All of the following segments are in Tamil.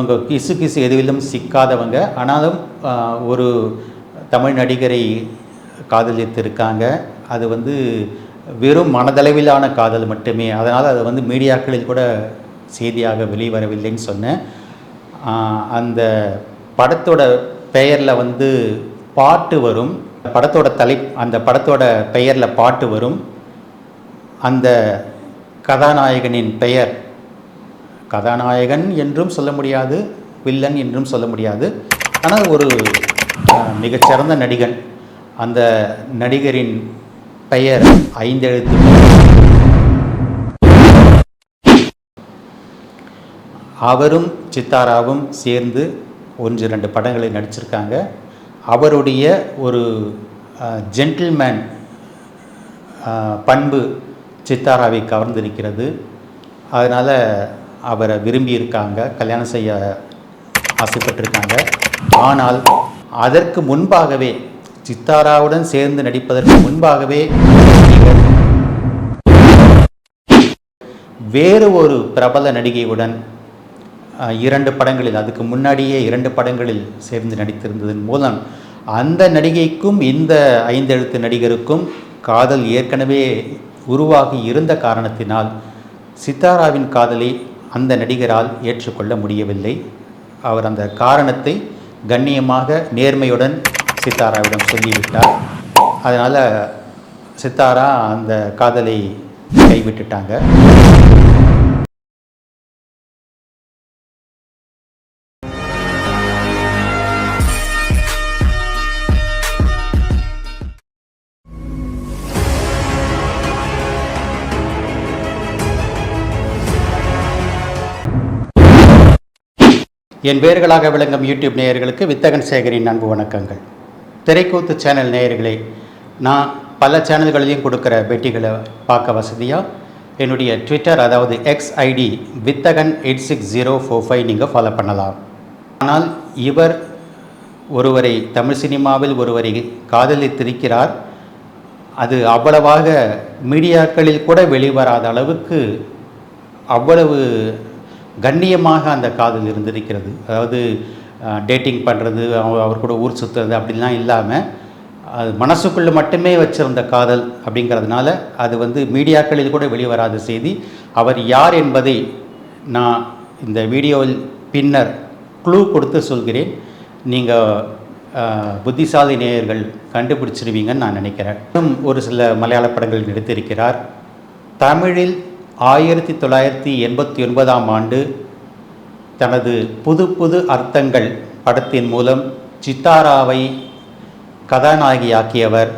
அவங்க கிசு கிசு எதுவிலும் சிக்காதவங்க. ஆனாலும் ஒரு தமிழ் நடிகரை காதலித்திருக்காங்க. அது வந்து வெறும் மனதளவிலான காதல் மட்டுமே. அதனால் அது வந்து மீடியாக்களில் கூட செய்தியாக வெளிவரவில்லைன்னு சொன்னேன். அந்த படத்தோட பெயரில் வந்து பாட்டு வரும். படத்தோட தலை அந்த படத்தோட பெயரில் பாட்டு வரும். அந்த கதாநாயகனின் பெயர் கதாநாயகன் என்றும் சொல்ல முடியாது வில்லன் என்றும் சொல்ல முடியாது. ஆனால் ஒரு மிகச்சிறந்த நடிகன். அந்த நடிகரின் பெயர் ஐந்தெழுத்து. அவரும் சித்தாராவும் சேர்ந்து ஒன்று ரெண்டு படங்களில் நடிச்சிருக்காங்க. அவருடைய ஒரு ஜென்டில்மேன் பண்பு சித்தாராவை கவர்ந்திருக்கிறது. அதனால் அவரை விரும்பியிருக்காங்க கல்யாணம் செய்ய ஆசைப்பட்டிருக்காங்க. ஆனால் அதற்கு முன்பாகவே சித்தாராவுடன் சேர்ந்து நடிப்பதற்கு முன்பாகவே வேறு ஒரு பிரபல நடிகையுடன் இரண்டு படங்களில் அதுக்கு முன்னாடியே இரண்டு படங்களில் சேர்ந்து நடித்திருந்ததன் மூலம் அந்த நடிகைக்கும் இந்த ஐந்தெழுத்து நடிகருக்கும் காதல் ஏற்கனவே உருவாகி இருந்த காரணத்தினால் சித்தாராவின் காதலை அந்த நடிகரால் ஏற்றுக்கொள்ள முடியவில்லை. அவர் அந்த காரணத்தை கண்ணியமாக நேர்மையுடன் சித்தாராவிடம் சொல்லிவிட்டார். அதனால் சித்தாரா அந்த காதலை கைவிட்டுட்டாங்க. என் வேர்களாக விளங்கும் யூடியூப் நேயர்களுக்கு வித்தகன் சேகரின் அன்பு வணக்கங்கள். திரைக்கூத்து சேனல் நேயர்களே நான் பல சேனல்களிலையும் கொடுக்குற பெட்டிகளை பார்க்க வசதியாக என்னுடைய ட்விட்டர் அதாவது X ID Vithagan eight six zero four five நீங்கள் ஃபாலோ பண்ணலாம். ஆனால் இவர் ஒருவரை தமிழ் சினிமாவில் ஒருவரை காதலித்திருக்கிறார் அது அவ்வளவாக மீடியாக்களில் கூட வெளிவராத அளவுக்கு அவ்வளவு கண்ணியமாக அந்த காதல் இருந்திருக்கிறது. அதாவது டேட்டிங் பண்ணுறது அவர் கூட ஊர் சுற்றுறது அப்படிலாம் இல்லாமல் அது மனசுக்குள்ளே மட்டுமே வச்சிருந்த காதல் அப்படிங்கிறதுனால அது வந்து மீடியாக்களில் கூட வெளிவராத செய்தி. அவர் யார் என்பதை நான் இந்த வீடியோவில் பின்னர் க்ளூ கொடுத்து சொல்கிறேன். நீங்கள் புத்திசாலி நேயர்கள் கண்டுபிடிச்சிருவீங்கன்னு நான் நினைக்கிறேன். இன்னும் ஒரு சில மலையாள படங்கள் நடித்திருக்கிறார். தமிழில் ஆயிரத்தி தொள்ளாயிரத்தி எண்பத்தி ஒன்பதாம் ஆண்டு தனது புது புது அர்த்தங்கள் படத்தின் மூலம் சித்தாராவை கதாநாயகியாக்கியவர்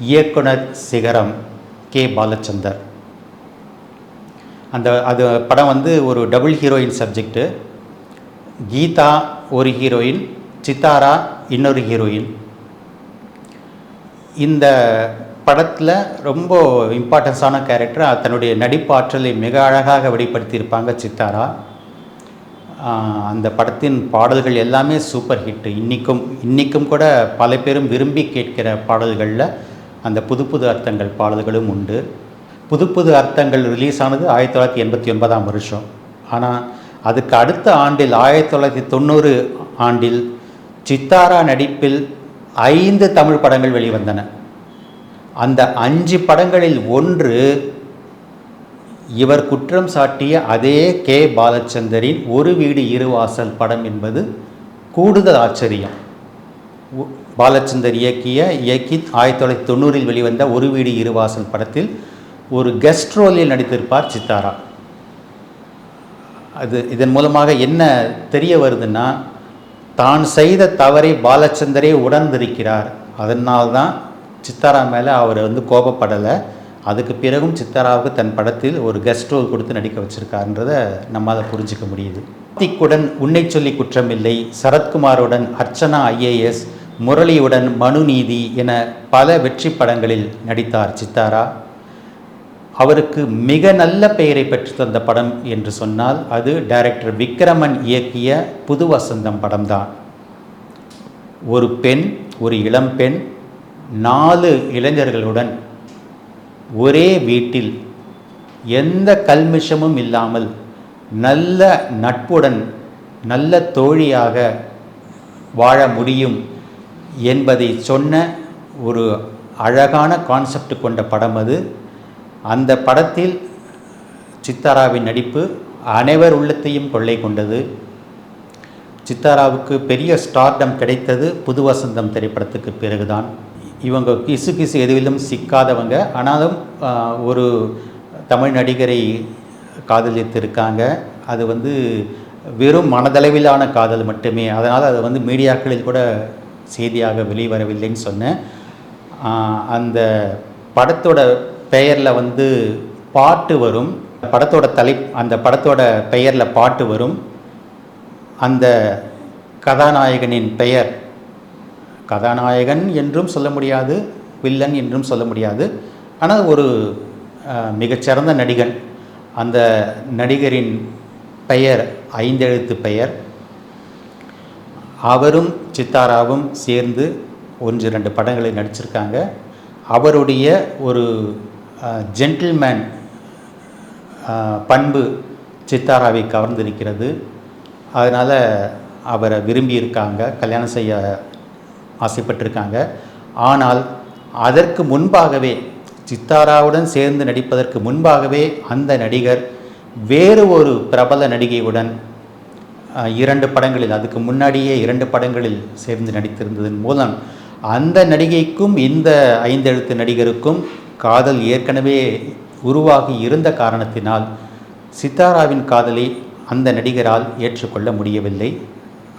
இயக்குனர் சிகரம் கே. பாலச்சந்தர். அந்த அது படம் வந்து ஒரு டபுள் ஹீரோயின் சப்ஜெக்ட்டு. கீதா ஒரு ஹீரோயின் சித்தாரா இன்னொரு ஹீரோயின். இந்த படத்தில் ரொம்ப இம்பார்ட்டன்ஸான கேரக்டர் தன்னுடைய நடிப்பாற்றலை மிக அழகாக வெளிப்படுத்தியிருப்பாங்க சித்தாரா. அந்த படத்தின் பாடல்கள் எல்லாமே சூப்பர் ஹிட் இன்றைக்கும் இன்றைக்கும் கூட பல பேரும் விரும்பி கேட்கிற பாடல்களில் அந்த புது புது அர்த்தங்கள் பாடல்களும் உண்டு. புது புது அர்த்தங்கள் ரிலீஸ் ஆனது ஆயிரத்தி தொள்ளாயிரத்தி எண்பத்தி ஒன்பதாம் வருஷம். ஆனால் அதுக்கு அடுத்த ஆண்டில் ஆயிரத்தி தொள்ளாயிரத்தி தொண்ணூறு ஆண்டில் சித்தாரா நடிப்பில் ஐந்து தமிழ் படங்கள் வெளிவந்தன. அந்த அஞ்சு படங்களில் ஒன்று இவர் குற்றம் சாட்டிய அதே கே. பாலச்சந்தரின் ஒரு வீடு இருவாசல் படம் என்பது கூடுதல் ஆச்சரியம். பாலச்சந்தர் இயக்கிய இயக்கி ஆயிரத்தி தொள்ளாயிரத்தி தொண்ணூறில் வெளிவந்த ஒரு வீடு இருவாசல் படத்தில் ஒரு கெஸ்ட் ரோலில் நடித்திருப்பார் சித்தாரா. அது இதன் மூலமாக என்ன தெரிய வருதுன்னா தான் செய்த தவறை பாலச்சந்தரே உணர்ந்திருக்கிறார். அதனால்தான் சித்தாரா மேலே அவர் வந்து கோபப்படலை. அதுக்கு பிறகும் சித்தாராவுக்கு தன் படத்தில் ஒரு கெஸ்ட் ரோல் கொடுத்து நடிக்க வச்சிருக்காருன்றதை நம்மால் புரிஞ்சிக்க முடியுது. கார்த்திக்குடன் உன்னை சொல்லி குற்றமில்லை. சரத்குமாருடன் அர்ச்சனா ஐஏஎஸ் முரளியுடன் மனுநீதி என பல வெற்றி படங்களில் நடித்தார் சித்தாரா. அவருக்கு மிக நல்ல பெயரை பெற்று தந்த படம் என்று சொன்னால் அது டைரக்டர் விக்ரமன் இயக்கிய புது வசந்தம் படம்தான். ஒரு பெண் ஒரு இளம்பெண் நாலு இளைஞர்களுடன் ஒரே வீட்டில் எந்த கல்மிஷமும் இல்லாமல் நல்ல நட்புடன் நல்ல தோழியாக வாழ முடியும் என்பதை சொன்ன ஒரு அழகான கான்செப்ட் கொண்ட படம் அது. அந்த படத்தில் சித்தாராவின் நடிப்பு அனைவர் உள்ளத்தையும் கொள்ளை கொண்டது. சித்தாராவுக்கு பெரிய ஸ்டார்டம் கிடைத்தது புது வசந்தம் திரைப்படத்துக்கு பிறகுதான். இவங்க கிசு கிசு எதுவிலும் சிக்காதவங்க. ஆனாலும் ஒரு தமிழ் நடிகரை காதலித்திருக்காங்க. அது வந்து வெறும் மனதளவிலான காதல் மட்டுமே. அதனால் அது வந்து மீடியாக்களில் கூட செய்தியாக வெளிவரவில்லைன்னு சொன்னேன். அந்த படத்தோட பெயரில் வந்து பாட்டு வரும். படத்தோட தலை அந்த படத்தோட பெயரில் பாட்டு வரும். அந்த கதாநாயகனின் பெயர் கதாநாயகன் என்றும் சொல்ல முடியாது வில்லன் என்றும் சொல்ல முடியாது. ஆனால் ஒரு மிகச்சிறந்த நடிகன். அந்த நடிகரின் பெயர் ஐந்தெழுத்து பெயர். அவரும் சித்தாராவும் சேர்ந்து ஒன்று ரெண்டு படங்களில் நடிச்சிருக்காங்க. அவருடைய ஒரு ஜென்டில்மேன் பண்பு சித்தாராவை கவர்ந்திருக்கிறது. அதனால் அவரை விரும்பியிருக்காங்க. கல்யாணம் செய்ய ஆசைப்பட்டிருக்காங்க. ஆனால் அதற்கு முன்பாகவே சித்தாராவுடன் சேர்ந்து நடிப்பதற்கு முன்பாகவே அந்த நடிகர் வேறு ஒரு பிரபல நடிகையுடன் இரண்டு படங்களில் அதுக்கு முன்னாடியே இரண்டு படங்களில் சேர்ந்து நடித்திருந்ததன் மூலம் அந்த நடிகைக்கும் இந்த ஐந்தெழுத்து நடிகருக்கும் காதல் ஏற்கனவே உருவாகி இருந்த காரணத்தினால் சித்தாராவின் காதலை அந்த நடிகரால் ஏற்றுக்கொள்ள முடியவில்லை.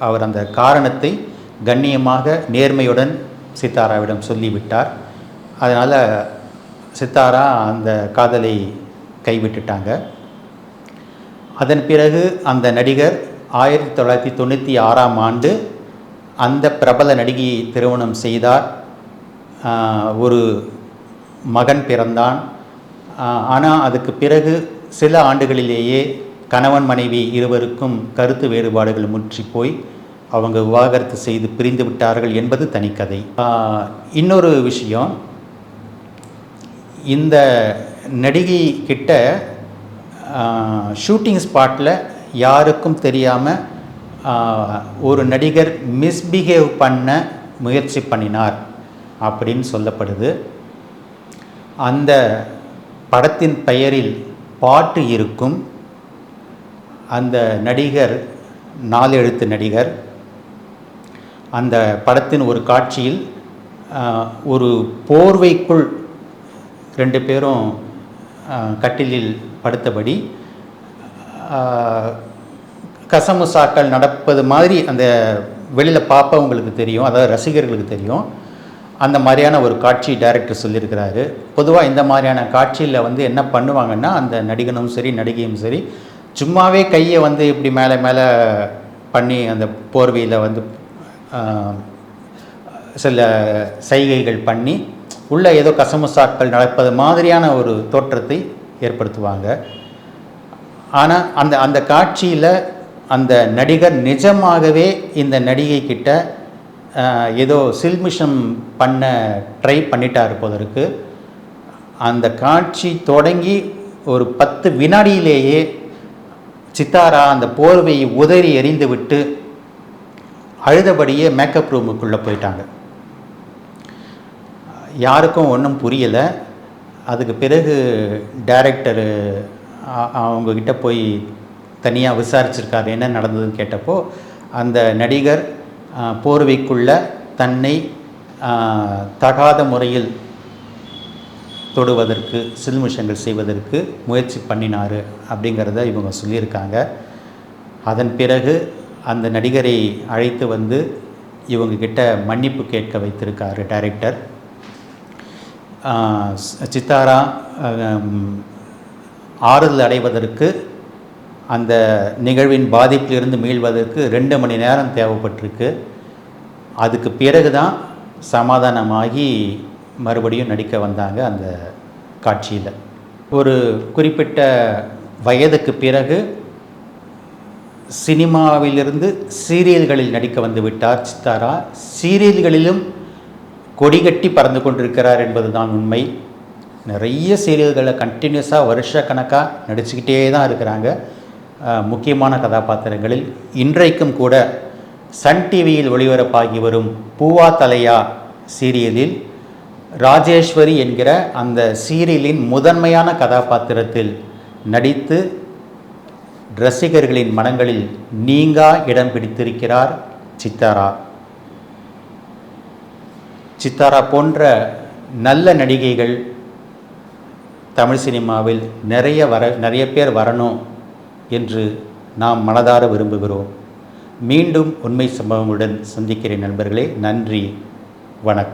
அவர் அந்த காரணத்தை கண்ணியமாக நேர்மையுடன் சித்தாராவிடம் சொல்லிவிட்டார். அதனால் சித்தாரா அந்த காதலை கைவிட்டுட்டாங்க. அதன் பிறகு அந்த நடிகர் ஆயிரத்தி தொள்ளாயிரத்தி தொண்ணூற்றி ஆறாம் ஆண்டு அந்த பிரபல நடிகையை திருமணம் செய்தார். ஒரு மகன் பிறந்தான். ஆனால் அதுக்கு பிறகு சில ஆண்டுகளிலேயே கணவன் மனைவி இருவருக்கும் கருத்து வேறுபாடுகள் முற்றி போய் அவங்க விவாகரத்து செய்து பிரிந்து விட்டார்கள் என்பது தனிக்கதை. இன்னொரு விஷயம் இந்த நடிகை கிட்ட ஷூட்டிங் ஸ்பாட்டில் யாருக்கும் தெரியாமல் ஒரு நடிகர் மிஸ்பிஹேவ் பண்ண முயற்சி பண்ணினார் அப்படின்னு சொல்லப்படுது. அந்த படத்தின் பெயரில் பாட்டு இருக்கும். அந்த நடிகர் நாலு எழுத்து நடிகர் அந்த படத்தின் ஒரு காட்சியில் ஒரு போர்வைக்குள் ரெண்டு பேரும் கட்டிலில் படுத்தபடி கசமுசாக்கள் நடப்பது மாதிரி அந்த வெளியில் பார்ப்பவங்களுக்கு தெரியும் அதாவது ரசிகர்களுக்கு தெரியும். அந்த மாதிரியான ஒரு காட்சி டைரக்டர் சொல்லியிருக்கிறாரு. பொதுவாக இந்த மாதிரியான காட்சியில் வந்து என்ன பண்ணுவாங்கன்னா அந்த நடிகனும் சரி நடிகையும் சரி சும்மாவே கையை வந்து இப்படி மேலே மேலே பண்ணி அந்த போர்வையில் வந்து சில சைகைகள் பண்ணி உள்ளே ஏதோ கசமுசாக்கள் நடப்பது மாதிரியான ஒரு தோற்றத்தை ஏற்படுத்துவாங்க. ஆனால் அந்த அந்த காட்சியில் அந்த நடிகர் நிஜமாகவே இந்த நடிகை கிட்ட ஏதோ சில்மிஷம் பண்ண ட்ரை பண்ணிட்டார் போதற்கு அந்த காட்சி தொடங்கி ஒரு பத்து வினாடியிலேயே சித்தாரா அந்த போர்வையை உதறி எறிந்து விட்டு அழுதபடியே மேக்கப் ரூமுக்குள்ளே போயிட்டாங்க. யாருக்கும் ஒன்றும் புரியலை. அதுக்கு பிறகு டைரக்டரு அவங்கக்கிட்ட போய் தனியாக விசாரிச்சிருக்காரு என்ன நடந்ததுன்னு கேட்டப்போ அந்த நடிகர் போர்வைக்குள்ள தன்னை தகாத முறையில் தொடுவதற்கு சில்மிஷங்கள் செய்வதற்கு முயற்சி பண்ணினார் அப்படிங்கிறத இவங்க சொல்லியிருக்காங்க. அதன் பிறகு அந்த நடிகரை அழைத்து வந்து இவங்கக்கிட்ட மன்னிப்பு கேட்க வைத்திருக்காரு டைரக்டர் சித்தாரா ஆறுதல் அடைவதற்கு அந்த நிகழ்வின் பாதிப்பிலிருந்து மீள்வதற்கு ரெண்டு மணி நேரம் தேவைப்பட்டிருக்கு. அதுக்கு பிறகு தான் சமாதானமாகி மறுபடியும் நடிக்க வந்தாங்க அந்த காட்சியில். ஒரு குறிப்பிட்ட வயதுக்கு பிறகு சினிமாவிலிருந்து சீரியல்களில் நடிக்க வந்து விட்டார் சித்தாரா. சீரியல்களிலும் கொடிகட்டி பறந்து கொண்டிருக்கிறார் என்பதுதான் உண்மை. நிறைய சீரியல்களை கண்டினியூஸாக வருஷ கணக்காக நடிச்சுக்கிட்டே தான் இருக்கிறாங்க. முக்கியமான கதாபாத்திரங்களில் இன்றைக்கும் கூட சன் டிவியில் ஒளிபரப்பாகி வரும் பூவா தலையா சீரியலில் ராஜேஸ்வரி என்கிற அந்த சீரியலின் முதன்மையான கதாபாத்திரத்தில் நடித்து ரசிகர்களின் மனங்களில் நீங்கா இடம் பிடித்திருக்கிறார் சித்தாரா. சித்தாரா போன்ற நல்ல நடிகைகள் தமிழ் சினிமாவில் நிறைய வர நிறைய பேர் வரணும் என்று நாம் மனதார விரும்புகிறோம். மீண்டும் உண்மை சம்பவங்களுடன் சந்திக்கிறேன் நண்பர்களே. நன்றி. வணக்கம்.